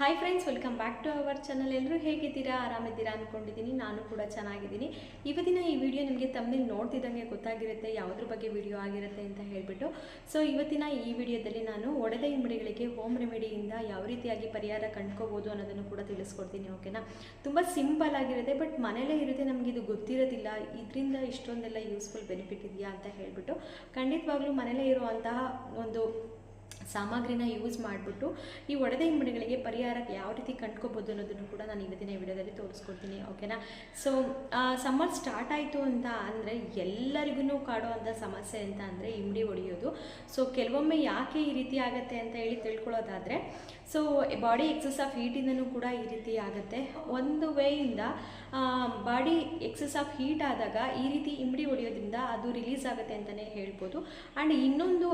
Hi friends welcome back to our channel ಎಲ್ಲರೂ ಹೇಗಿದ್ದೀರಾ? ಆರಾಮಿದ್ದೀರಾ ಅಂದ್ಕೊಂಡಿದ್ದೀನಿ ನಾನು ಕೂಡ ಚೆನ್ನಾಗಿದ್ದೀನಿ. ಇವತ್ತಿನ ಈ ವಿಡಿಯೋ ನಿಮಗೆ ತಮ್ಮಲ್ಲಿ ನೋಡ್ತಿದ್ದಂಗೆ ಗೊತ್ತಾಗಿರುತ್ತೆ, ಯಾವುದ್ರ ಬಗ್ಗೆ ವಿಡಿಯೋ ಆಗಿರುತ್ತೆ ಅಂತ ಹೇಳಿಬಿಟ್ಟು. ಸೊ ಇವತ್ತಿನ ಈ ವಿಡಿಯೋದಲ್ಲಿ ನಾನು ಒಡೆದ ಇಮ್ಮಡಿಗಳಿಗೆ ಹೋಮ್ ರೆಮಿಡಿಯಿಂದ ಯಾವ ರೀತಿಯಾಗಿ ಪರಿಹಾರ ಕಂಡ್ಕೋಬೋದು ಅನ್ನೋದನ್ನು ಕೂಡ ತಿಳಿಸ್ಕೊಡ್ತೀನಿ ಓಕೆನಾ ತುಂಬ ಸಿಂಪಲ್ ಆಗಿರುತ್ತೆ ಬಟ್ ಮನೇಲೇ ಇರುತ್ತೆ ನಮಗೆ ಇದು ಗೊತ್ತಿರೋದಿಲ್ಲ. ಇದರಿಂದ ಇಷ್ಟೊಂದೆಲ್ಲ ಯೂಸ್ಫುಲ್ ಬೆನಿಫಿಟ್ ಇದೆಯಾ ಅಂತ ಹೇಳಿಬಿಟ್ಟು ಖಂಡಿತವಾಗ್ಲೂ ಮನೇಲೇ ಇರುವಂತಹ ಒಂದು ಸಾಮಗ್ರಿನ ಯೂಸ್ ಮಾಡಿಬಿಟ್ಟು ಈ ಒಡೆದ ಹಿಂಬಡಿಗಳಿಗೆ ಪರಿಹಾರ ಯಾವ ರೀತಿ ಕಂಡ್ಕೋಬೋದು ಅನ್ನೋದನ್ನು ಕೂಡ ನಾನು ಇವತ್ತಿನ ವಿಡಿಯೋದಲ್ಲಿ ತೋರಿಸ್ಕೊಡ್ತೀನಿ ಓಕೆನಾ ಸೊ ಸಮ್ಮರ್ ಸ್ಟಾರ್ಟ್ ಆಯಿತು ಅಂತ ಅಂದರೆ ಎಲ್ಲರಿಗೂ ಕಾಡುವಂಥ ಸಮಸ್ಯೆ ಅಂತ ಅಂದರೆ ಇಮ್ಡಿ ಹೊಡೆಯೋದು ಸೊ ಕೆಲವೊಮ್ಮೆ ಯಾಕೆ ಈ ರೀತಿ ಆಗುತ್ತೆ ಅಂತ ಹೇಳಿ ತಿಳ್ಕೊಳ್ಳೋದಾದರೆ ಸೊ ಬಾಡಿ ಎಕ್ಸಸ್ ಆಫ್ ಹೀಟಿಂದನೂ ಕೂಡ ಈ ರೀತಿ ಆಗುತ್ತೆ. ಒಂದು ವೇಯಿಂದ ಬಾಡಿ ಎಕ್ಸಸ್ ಆಫ್ ಹೀಟ್ ಆದಾಗ ಈ ರೀತಿ ಇಮ್ಡಿ ಹೊಡೆಯೋದ್ರಿಂದ ಅದು ರಿಲೀಸ್ ಆಗುತ್ತೆ ಅಂತಲೇ ಹೇಳ್ಬೋದು. ಆ್ಯಂಡ್ ಇನ್ನೊಂದು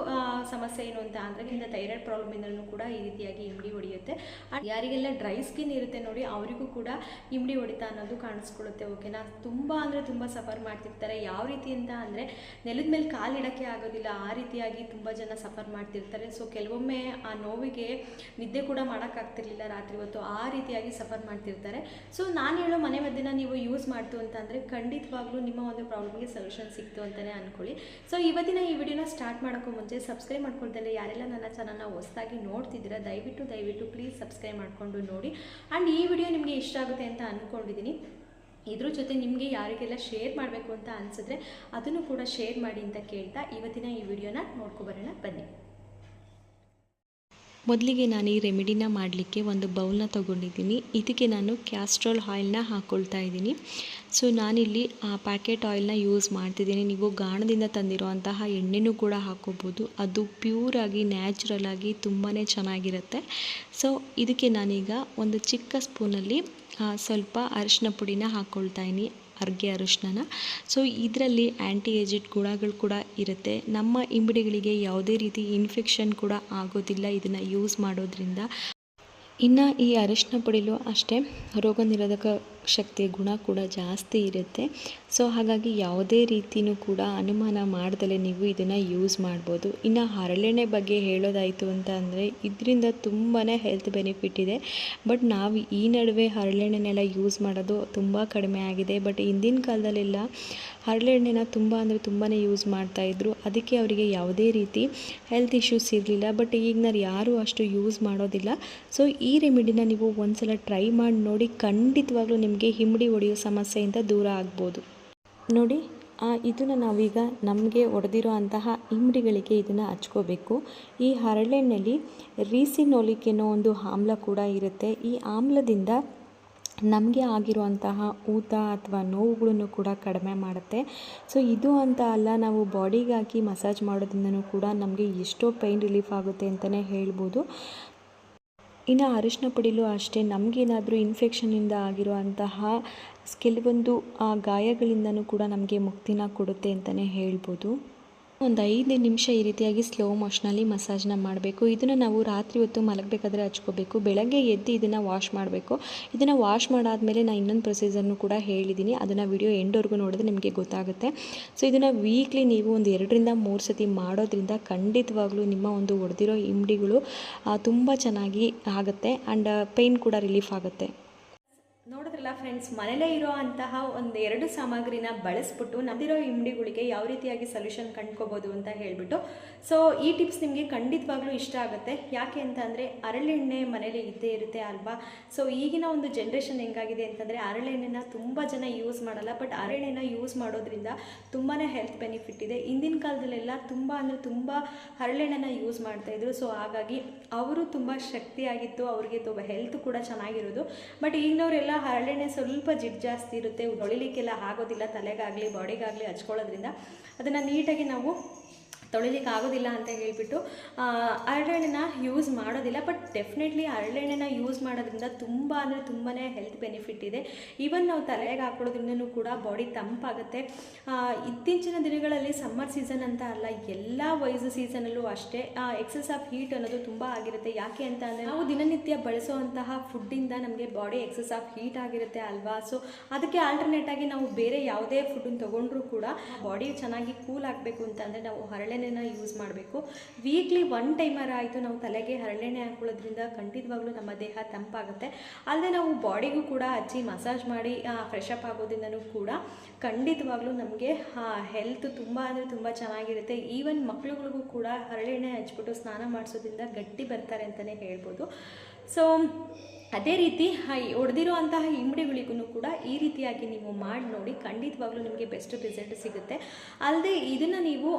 ಸಮಸ್ಯೆ ಏನು ಅಂತ ಅಂದರೆ ಥೈರಾಯ್ಡ್ ಪ್ರಾಬ್ಲಮಿಂದಲೂ ಕೂಡ ಈ ರೀತಿಯಾಗಿ ಇಮ್ಡಿ ಹೊಡೆಯುತ್ತೆ. ಆ್ಯಂಡ್ ಯಾರಿಗೆಲ್ಲ ಡ್ರೈ ಸ್ಕಿನ್ ಇರುತ್ತೆ ನೋಡಿ, ಅವರಿಗೂ ಕೂಡ ಇಮ್ಡಿ ಹೊಡಿತಾ ಅನ್ನೋದು ಕಾಣಿಸ್ಕೊಳ್ಳುತ್ತೆ ಓಕೆನಾ ತುಂಬ ಅಂದರೆ ತುಂಬ ಸಫರ್ ಮಾಡ್ತಿರ್ತಾರೆ. ಯಾವ ರೀತಿ ಅಂತ ಅಂದರೆ, ನೆಲದ ಮೇಲೆ ಕಾಲಿಡೋಕ್ಕೆ ಆಗೋದಿಲ್ಲ, ಆ ರೀತಿಯಾಗಿ ತುಂಬ ಜನ ಸಫರ್ ಮಾಡ್ತಿರ್ತಾರೆ. ಸೊ ಕೆಲವೊಮ್ಮೆ ಆ ನೋವಿಗೆ ನಿದ್ದೆ ಕೂಡ ಮಾಡೋಕ್ಕಾಗ್ತಿರ್ಲಿಲ್ಲ ರಾತ್ರಿ ಹೊತ್ತು, ಆ ರೀತಿಯಾಗಿ ಸಫರ್ ಮಾಡ್ತಿರ್ತಾರೆ. ಸೊ ನಾನು ಹೇಳೋ ಮನೆ ಮದ್ದಿನ ನೀವು ಯೂಸ್ ಮಾಡ್ತು ಅಂತ ಅಂದರೆ, ಖಂಡಿತವಾಗ್ಲೂ ನಿಮ್ಮ ಒಂದು ಪ್ರಾಬ್ಲಮ್ಗೆ ಸೊಲ್ಯೂಷನ್ ಸಿಕ್ತು ಅಂತಲೇ ಅಂದ್ಕೊಳ್ಳಿ ಸೊ ಇವತ್ತಿನ ಈ ವಿಡಿಯೋನ ಸ್ಟಾರ್ಟ್ ಮಾಡೋಕ್ಕೂ ಮುಂಚೆ ಸಬ್ಸ್ಕ್ರೈಬ್ ಮಾಡ್ಕೊಳ್ತೇನೆ ಯಾರೆಲ್ಲ ನನ್ನ ಚಾನಲ್ನ ಹೊಸದಾಗಿ ನೋಡ್ತಿದ್ದೀರಾ, ದಯವಿಟ್ಟು ದಯವಿಟ್ಟು ಪ್ಲೀಸ್ ಸಬ್ಸ್ಕ್ರೈಬ್ ಮಾಡಿಕೊಂಡು ನೋಡಿ. ಆ್ಯಂಡ್ ಈ ವಿಡಿಯೋ ನಿಮಗೆ ಇಷ್ಟ ಆಗುತ್ತೆ ಅಂತ ಅಂದ್ಕೊಂಡಿದ್ದೀನಿ ಇದ್ರ ಜೊತೆ ನಿಮಗೆ ಯಾರಿಗೆಲ್ಲ ಶೇರ್ ಮಾಡಬೇಕು ಅಂತ ಅನಿಸಿದ್ರೆ ಅದನ್ನು ಕೂಡ ಶೇರ್ ಮಾಡಿ ಅಂತ ಕೇಳ್ತಾ ಇವತ್ತಿನ ಈ ವಿಡಿಯೋನ ನೋಡ್ಕೊಬರೋಣ ಬನ್ನಿ. ಮೊದಲಿಗೆ ನಾನು ಈ ರೆಮಿಡಿನ ಮಾಡಲಿಕ್ಕೆ ಒಂದು ಬೌಲ್ನ ತೊಗೊಂಡಿದ್ದೀನಿ. ಇದಕ್ಕೆ ನಾನು ಕ್ಯಾಸ್ಟ್ರೋಲ್ ಆಯಿಲ್ನ ಹಾಕ್ಕೊಳ್ತಾ ಇದ್ದೀನಿ. ಸೊ, ನಾನಿಲ್ಲಿ ಆ ಪ್ಯಾಕೆಟ್ ಆಯಿಲ್ನ ಯೂಸ್ ಮಾಡ್ತಿದ್ದೀನಿ. ನೀವು ಗಾಣದಿಂದ ತಂದಿರುವಂತಹ ಎಣ್ಣೆನೂ ಕೂಡ ಹಾಕ್ಕೋಬೋದು ಅದು ಪ್ಯೂರಾಗಿ, ನ್ಯಾಚುರಲ್ ಆಗಿ ತುಂಬಾ ಚೆನ್ನಾಗಿರುತ್ತೆ. ಸೊ, ಇದಕ್ಕೆ ನಾನೀಗ ಒಂದು ಚಿಕ್ಕ ಸ್ಪೂನಲ್ಲಿ ಸ್ವಲ್ಪ ಅರಿಶಿನ ಪುಡಿನ ಹಾಕ್ಕೊಳ್ತಾ ಇದ್ದೀನಿ ಅರ್ಗೆ ಅರಿಶಿನ ಸೊ ಇದರಲ್ಲಿ ಆ್ಯಂಟಿ ಏಜಿಡ್ ಗುಣಗಳು ಕೂಡ ಇರುತ್ತೆ. ನಮ್ಮ ಇಂಬಡಿಗಳಿಗೆ ಯಾವುದೇ ರೀತಿ ಇನ್ಫೆಕ್ಷನ್ ಕೂಡ ಆಗೋದಿಲ್ಲ ಇದನ್ನು ಯೂಸ್ ಮಾಡೋದ್ರಿಂದ. ಇನ್ನು ಈ ಅರಿಶಿನ ಪುಡಿಲು ಅಷ್ಟೇ ರೋಗ ನಿರೋಧಕ ಶಕ್ತಿಯ ಗುಣ ಕೂಡ ಜಾಸ್ತಿ ಇರುತ್ತೆ. ಸೊ ಹಾಗಾಗಿ ಯಾವುದೇ ರೀತಿಯೂ ಕೂಡ ಅನುಮಾನ ಮಾಡ್ದಲೇ ನೀವು ಇದನ್ನು ಯೂಸ್ ಮಾಡ್ಬೋದು. ಇನ್ನು ಹರಳೆಣ್ಣೆ ಬಗ್ಗೆ ಹೇಳೋದಾಯಿತು ಅಂತ ಅಂದರೆ, ಇದರಿಂದ ತುಂಬಾ ಹೆಲ್ತ್ ಬೆನಿಫಿಟ್ ಇದೆ. ಬಟ್ ನಾವು ಈ ನಡುವೆ ಹರಳೆಣ್ಣೆನೆಲ್ಲ ಯೂಸ್ ಮಾಡೋದು ತುಂಬ ಕಡಿಮೆ ಆಗಿದೆ. ಬಟ್ ಹಿಂದಿನ ಕಾಲದಲ್ಲೆಲ್ಲ ಹರಳೆಣ್ಣೆನ ತುಂಬ ಅಂದರೆ ತುಂಬಾ ಯೂಸ್ ಮಾಡ್ತಾಯಿದ್ರು ಅದಕ್ಕೆ ಅವರಿಗೆ ಯಾವುದೇ ರೀತಿ ಹೆಲ್ತ್ ಇಶ್ಯೂಸ್ ಇರಲಿಲ್ಲ. ಬಟ್ ಈಗಿನವ್ರು ಯಾರೂ ಅಷ್ಟು ಯೂಸ್ ಮಾಡೋದಿಲ್ಲ. ಸೊ ಈ ರೆಮಿಡಿನ ನೀವು ಒಂದ್ಸಲ ಟ್ರೈ ಮಾಡಿ ನೋಡಿ, ಖಂಡಿತವಾಗ್ಲೂ ನಿಮಗೆ ಹಿಮ್ಮಡಿ ಹೊಡೆಯೋ ಸಮಸ್ಯೆಯಿಂದ ದೂರ ಆಗ್ಬೋದು. ನೋಡಿ ಇದನ್ನು ನಾವೀಗ ನಮಗೆ ಒಡೆದಿರೋ ಅಂತಹ ಇಮ್ಡಿಗಳಿಗೆ ಇದನ್ನು ಹಚ್ಕೋಬೇಕು. ಈ ಹರಳೆಣ್ಣೆಯಲ್ಲಿ ರೀಸಿನೋಲಿಕ್ ಅನ್ನೋ ಒಂದು ಆಮ್ಲ ಕೂಡ ಇರುತ್ತೆ. ಈ ಆಮ್ಲದಿಂದ ನಮಗೆ ಆಗಿರುವಂತಹ ಊತ ಅಥವಾ ನೋವುಗಳನ್ನು ಕೂಡ ಕಡಿಮೆ ಮಾಡುತ್ತೆ. ಸೊ, ಇದು ಅಂತ ಅಲ್ಲ, ನಾವು ಬಾಡಿಗೆ ಹಾಕಿ ಮಸಾಜ್ ಮಾಡೋದ್ರಿಂದನೂ ಕೂಡ ನಮಗೆ ಎಷ್ಟೋ ಪೈನ್ ರಿಲೀಫ್ ಆಗುತ್ತೆ ಅಂತಲೇ ಹೇಳ್ಬೋದು. ಇನ್ನು ಅರಿಶಿನ ಪುಡಿಲೂ ಅಷ್ಟೇ, ನಮಗೇನಾದರೂ ಇನ್ಫೆಕ್ಷನಿಂದ ಆಗಿರುವಂತಹ ಕೆಲವೊಂದು, ಆ ಗಾಯಗಳಿಂದನೂ ಕೂಡ ನಮಗೆ ಮುಕ್ತಿನ ಕೊಡುತ್ತೆ ಅಂತಲೇ ಹೇಳ್ಬೋದು. ಒಂದು ಐದು ನಿಮಿಷ ಈ ರೀತಿಯಾಗಿ ಸ್ಲೋ ಮೋಷನಲ್ಲಿ ಮಸಾಜ್ನ ಮಾಡಬೇಕು. ಇದನ್ನು ನಾವು ರಾತ್ರಿ ಹೊತ್ತು ಮಲಗಬೇಕಾದ್ರೆ ಹಚ್ಕೋಬೇಕು. ಬೆಳಗ್ಗೆ ಎದ್ದು ಇದನ್ನು ವಾಶ್ ಮಾಡಬೇಕು. ಇದನ್ನು ವಾಶ್ ಮಾಡಾದಮೇಲೆ ನಾನು ಇನ್ನೊಂದು ಪ್ರೊಸೀಜರ್ನು ಕೂಡ ಹೇಳಿದ್ದೀನಿ ಅದನ್ನು ವಿಡಿಯೋ ಎಂಡ್ವರೆಗೂ ನೋಡಿದ್ರೆ ನಿಮಗೆ ಗೊತ್ತಾಗುತ್ತೆ. ಸೊ ಇದನ್ನು ವೀಕ್ಲಿ ನೀವು ಒಂದು ಎರಡರಿಂದ ಮೂರು ಸತಿ ಮಾಡೋದ್ರಿಂದ ಖಂಡಿತವಾಗ್ಲೂ ನಿಮ್ಮ ಒಂದು ಹೊಡೆದಿರೋ ಇಮ್ಡಿಗಳು ತುಂಬ ಚೆನ್ನಾಗಿ ಆಗುತ್ತೆ. ಆ್ಯಂಡ್ ಪೇಯ್ನ್ ಕೂಡ ರಿಲೀಫ್ ಆಗುತ್ತೆ. ನೋಡಿದ್ರಲ್ಲ ಫ್ರೆಂಡ್ಸ್ ಮನೇಲೇ ಇರೋ ಅಂತಹ ಒಂದು ಎರಡು ಸಾಮಗ್ರಿನ ಬಳಸ್ಬಿಟ್ಟು ನಂದಿರೋ ಇಮ್ಡಿಗಳಿಗೆ ಯಾವ ರೀತಿಯಾಗಿ ಸೊಲ್ಯೂಷನ್ ಕಂಡ್ಕೋಬೋದು ಅಂತ ಹೇಳಿಬಿಟ್ಟು. ಸೊ ಈ ಟಿಪ್ಸ್ ನಿಮಗೆ ಖಂಡಿತವಾಗ್ಲೂ ಇಷ್ಟ ಆಗುತ್ತೆ. ಯಾಕೆ ಅಂತ ಅಂದರೆ ಹರಳೆಣ್ಣೆ ಮನೇಲಿ ಇದ್ದೇ ಇರುತ್ತೆ ಅಲ್ವಾ? ಸೊ ಈಗಿನ ಒಂದು ಜನ್ರೇಷನ್ ಹೆಂಗಾಗಿದೆ ಅಂತಂದರೆ, ಅರಳೆಣ್ಣೆನ ತುಂಬ ಜನ ಯೂಸ್ ಮಾಡಲ್ಲ ಬಟ್ ಅರಳೆಣ್ಣೆನ ಯೂಸ್ ಮಾಡೋದ್ರಿಂದ ತುಂಬಾ ಹೆಲ್ತ್ ಬೆನಿಫಿಟ್ ಇದೆ. ಹಿಂದಿನ ಕಾಲದಲ್ಲೆಲ್ಲ ತುಂಬ ಅಂದರೆ ತುಂಬ ಹರಳೆಣ್ಣೆನ ಯೂಸ್ ಮಾಡ್ತಾಯಿದ್ರು ಸೊ ಹಾಗಾಗಿ ಅವರು ತುಂಬ ಶಕ್ತಿಯಾಗಿತ್ತು, ಅವ್ರಿಗೆ ತುಂಬ ಹೆಲ್ತ್ ಕೂಡ ಚೆನ್ನಾಗಿರೋದು. ಬಟ್ ಈಗಿನವರೆಲ್ಲ ಹರಳೆಣ್ಣೆ ಸ್ವಲ್ಪ ಜಿಡ್ ಜಾಸ್ತಿ ಇರುತ್ತೆ ಹೊಳಿಲಿಕ್ಕೆಲ್ಲ ಆಗೋದಿಲ್ಲ ತಲೆಗಾಗಲಿ ಬಾಡಿಗಾಗಲಿ ಹಚ್ಕೊಳ್ಳೋದ್ರಿಂದ. ಅದನ್ನು ನೀಟಾಗಿ ನಾವು ತೊಳಿಲಿಕ್ಕೆ ಆಗೋದಿಲ್ಲ ಅಂತ ಹೇಳಿಬಿಟ್ಟು ಹರಳೆಣ್ಣೆನ ಯೂಸ್ ಮಾಡೋದಿಲ್ಲ ಬಟ್ ಡೆಫಿನೆಟ್ಲಿ ಹರಳೆಣ್ಣೆನ ಯೂಸ್ ಮಾಡೋದ್ರಿಂದ ತುಂಬ ಅಂದರೆ ತುಂಬಾ ಹೆಲ್ತ್ ಬೆನಿಫಿಟ್ ಇದೆ. ಈವನ್ ನಾವು ತಲೆಗೆ ಹಾಕೊಳ್ಳೋದ್ರಿಂದನೂ ಕೂಡ ಬಾಡಿ ತಂಪಾಗುತ್ತೆ. ಇತ್ತೀಚಿನ ದಿನಗಳಲ್ಲಿ ಸಮ್ಮರ್ ಸೀಸನ್ ಅಂತ ಅಲ್ಲ, ಎಲ್ಲ ವಯಸ್ಸು ಸೀಸನಲ್ಲೂ ಅಷ್ಟೇ ಎಕ್ಸಸ್ ಆಫ್ ಹೀಟ್ ಅನ್ನೋದು ತುಂಬ ಆಗಿರುತ್ತೆ. ಯಾಕೆ ಅಂತ ಅಂದರೆ, ನಾವು ದಿನನಿತ್ಯ ಬಳಸುವಂತಹ ಫುಡ್ಡಿಂದ ನಮಗೆ ಬಾಡಿ ಎಕ್ಸಸ್ ಆಫ್ ಹೀಟ್ ಆಗಿರುತ್ತೆ ಅಲ್ವಾ? ಸೊ ಅದಕ್ಕೆ ಆಲ್ಟರ್ನೇಟ್ ಆಗಿ ನಾವು ಬೇರೆ ಯಾವುದೇ ಫುಡ್ಡನ್ನು ತೊಗೊಂಡ್ರೂ ಕೂಡ ಬಾಡಿ ಚೆನ್ನಾಗಿ ಕೂಲ್ ಆಗಬೇಕು ಅಂತಂದರೆ ನಾವು ಹರಳೆಣ್ಣೆ ಹರಳೆಣ್ಣೆನ ಯೂಸ್ ಮಾಡಬೇಕು. ವೀಕ್ಲಿ ಒನ್ ಟೈಮರ್ ಆಯಿತು. ನಾವು ತಲೆಗೆ ಹರಳೆಣ್ಣೆ ಹಾಕೊಳ್ಳೋದ್ರಿಂದ ಖಂಡಿತವಾಗ್ಲೂ ನಮ್ಮ ದೇಹ ತಂಪಾಗುತ್ತೆ. ಅಲ್ಲದೆ ನಾವು ಬಾಡಿಗೂ ಕೂಡ ಹಚ್ಚಿ ಮಸಾಜ್ ಮಾಡಿ ಫ್ರೆಶ್ ಅಪ್ ಆಗೋದ್ರಿಂದನೂ ಕೂಡ ಖಂಡಿತವಾಗ್ಲೂ ನಮಗೆ ಹೆಲ್ತ್ ತುಂಬ ಅಂದರೆ ತುಂಬ ಚೆನ್ನಾಗಿರುತ್ತೆ. ಈವನ್ ಮಕ್ಳುಗಳಿಗೂ ಕೂಡ ಹರಳೆಣ್ಣೆ ಹಚ್ಬಿಟ್ಟು ಸ್ನಾನ ಮಾಡಿಸೋದ್ರಿಂದ ಗಟ್ಟಿ ಬರ್ತಾರೆ ಅಂತಲೇ ಹೇಳ್ಬೋದು. ಸೊ ಅದೇ ರೀತಿ ಹೊಡೆದಿರೋ ಅಂತಹ ಕೂಡ ಈ ರೀತಿಯಾಗಿ ನೀವು ಮಾಡಿ ನೋಡಿ, ಖಂಡಿತವಾಗ್ಲೂ ನಿಮಗೆ ಬೆಸ್ಟ್ ರಿಸಲ್ಟ್ ಸಿಗುತ್ತೆ. ಅಲ್ಲದೆ ಇದನ್ನು ನೀವು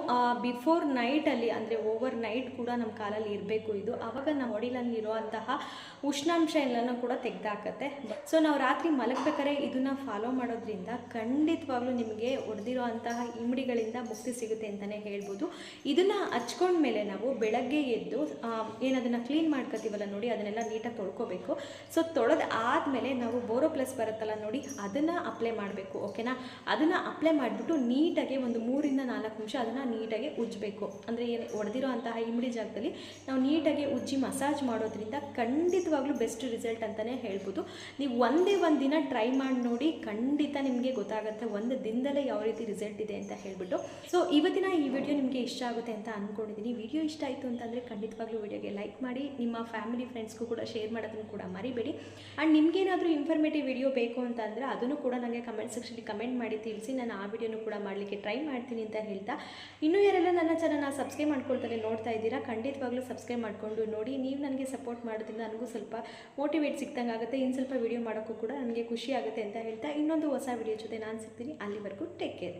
ಬಿಫೋರ್ ನೈಟಲ್ಲಿ ಅಂದರೆ ಓವರ್ ನೈಟ್ ಕೂಡ ನಮ್ಮ ಕಾಲಲ್ಲಿ ಇರಬೇಕು ಇದು. ಆವಾಗ ನಮ್ಮ ಒಡಿಲಲ್ಲಿ ಇರುವಂತಹ ಉಷ್ಣಾಂಶ ಎಲ್ಲನೂ ಕೂಡ ತೆಗೆದಾಕತ್ತೆ. ಸೊ ನಾವು ರಾತ್ರಿ ಮಲಗಬೇಕಾದ್ರೆ ಇದನ್ನು ಫಾಲೋ ಮಾಡೋದ್ರಿಂದ ಖಂಡಿತವಾಗ್ಲೂ ನಿಮಗೆ ಹೊಡೆದಿರೋ ಅಂತಹ ಮುಕ್ತಿ ಸಿಗುತ್ತೆ ಅಂತಲೇ ಹೇಳ್ಬೋದು. ಇದನ್ನು ಹಚ್ಕೊಂಡ್ಮೇಲೆ ನಾವು ಬೆಳಗ್ಗೆ ಎದ್ದು ಏನದನ್ನು ಕ್ಲೀನ್ ಮಾಡ್ಕೋತೀವಲ್ಲ ನೋಡಿ, ಅದನ್ನೆಲ್ಲ ನೀಟಾಗಿ ತೊಳ್ಕೊಬೇಕು. ಸೊ ತೊಳೆದು ಆದಮೇಲೆ ನಾವು ಬೋರೋ ಪ್ಲಸ್ ಬರುತ್ತಲ್ಲ ನೋಡಿ, ಅದನ್ನು ಅಪ್ಲೈ ಮಾಡಬೇಕು ಓಕೆನಾ ಅದನ್ನು ಅಪ್ಲೈ ಮಾಡಿಬಿಟ್ಟು ನೀಟಾಗಿ ಒಂದು ಮೂರಿಂದ ನಾಲ್ಕು ನಿಮಿಷ ಅದನ್ನು ನೀಟಾಗಿ ಉಜ್ಜಬೇಕು. ಅಂದರೆ ಏನು ಒಡೆದಿರೋ ಅಂತಹ ಇಮಿಡಿ ಜಾಗದಲ್ಲಿ ನಾವು ನೀಟಾಗಿ ಉಜ್ಜಿ ಮಸಾಜ್ ಮಾಡೋದ್ರಿಂದ ಖಂಡಿತವಾಗ್ಲೂ ಬೆಸ್ಟ್ ರಿಸಲ್ಟ್ ಅಂತಲೇ ಹೇಳ್ಬೋದು. ನೀವು ಒಂದೇ ಒಂದು ದಿನ ಟ್ರೈ ಮಾಡಿ ನೋಡಿ ಖಂಡಿತ ನಿಮಗೆ ಗೊತ್ತಾಗುತ್ತೆ ಒಂದು ದಿನದಲ್ಲೇ ಯಾವ ರೀತಿ ರಿಸಲ್ಟ್ ಇದೆ ಅಂತ ಹೇಳ್ಬಿಟ್ಟು. ಸೊ ಇವತ್ತಿನ ಈ ವಿಡಿಯೋ ನಿಮಗೆ ಇಷ್ಟ ಆಗುತ್ತೆ ಅಂತ ಅಂದ್ಕೊಂಡಿದ್ದೀನಿ ವಿಡಿಯೋ ಇಷ್ಟ ಆಯಿತು ಅಂತಂದರೆ ಖಂಡಿತವಾಗ್ಲೂ ವಿಡಿಯೋಗೆ ಲೈಕ್ ಮಾಡಿ, ನಿಮ್ಮ ಫ್ಯಾಮಿಲಿ ಫ್ರೆಂಡ್ಸ್ಗೂ ಕೂಡ ಶೇರ್ ಮಾಡೋದನ್ನು ಕೂಡ ಮರಿಬೇಡಿ. ಆ್ಯಂಡ್ ನಿಮಗೇನಾದರೂ ಇನ್ಫಾರ್ಮೇಟಿವ್ ವಿಡಿಯೋ ಬೇಕು ಅಂತ ಅಂದರೆ ಅದನ್ನು ಕೂಡ ನನಗೆ ಕಮೆಂಟ್ ಸೆಕ್ಷನಲ್ಲಿ ಕಮೆಂಟ್ ಮಾಡಿ ತಿಳಿಸಿ, ನಾನು ಆ ವಿಡಿಯೋನು ಕೂಡ ಮಾಡಲಿಕ್ಕೆ ಟ್ರೈ ಮಾಡ್ತೀನಿ ಅಂತ ಹೇಳ್ತಾ. ಇನ್ನೂ ಯಾರೆಲ್ಲ ನನ್ನ ಚಾನಲ್ನ ಸಬ್ಸ್ಕ್ರೈಬ್ ಮಾಡ್ಕೊಳ್ತಾರೆ ನೋಡ್ತಾ ಇದ್ದೀರಾ, ಖಂಡಿತವಾಗ್ಲೂ ಸಬ್ಸ್ಕ್ರೈಬ್ ಮಾಡಿಕೊಂಡು ನೋಡಿ. ನೀವು ನನಗೆ ಸಪೋರ್ಟ್ ಮಾಡೋದ್ರಿಂದ ನನಗೂ ಸ್ವಲ್ಪ ಮೋಟಿವೇಟ್ ಸಿಕ್ದಂಗೆ ಆಗುತ್ತೆ. ಇನ್ನು ಸ್ವಲ್ಪ ವಿಡಿಯೋ ಮಾಡೋಕ್ಕೂ ಕೂಡ ನನಗೆ ಖುಷಿ ಆಗುತ್ತೆ ಅಂತ ಹೇಳ್ತಾ. ಇನ್ನೊಂದು ಹೊಸ ವಿಡಿಯೋ ಜೊತೆ ನಾನು ಸಿಗ್ತೀನಿ. ಅಲ್ಲಿವರೆಗೂ ಟೇಕ್ ಕೇರ್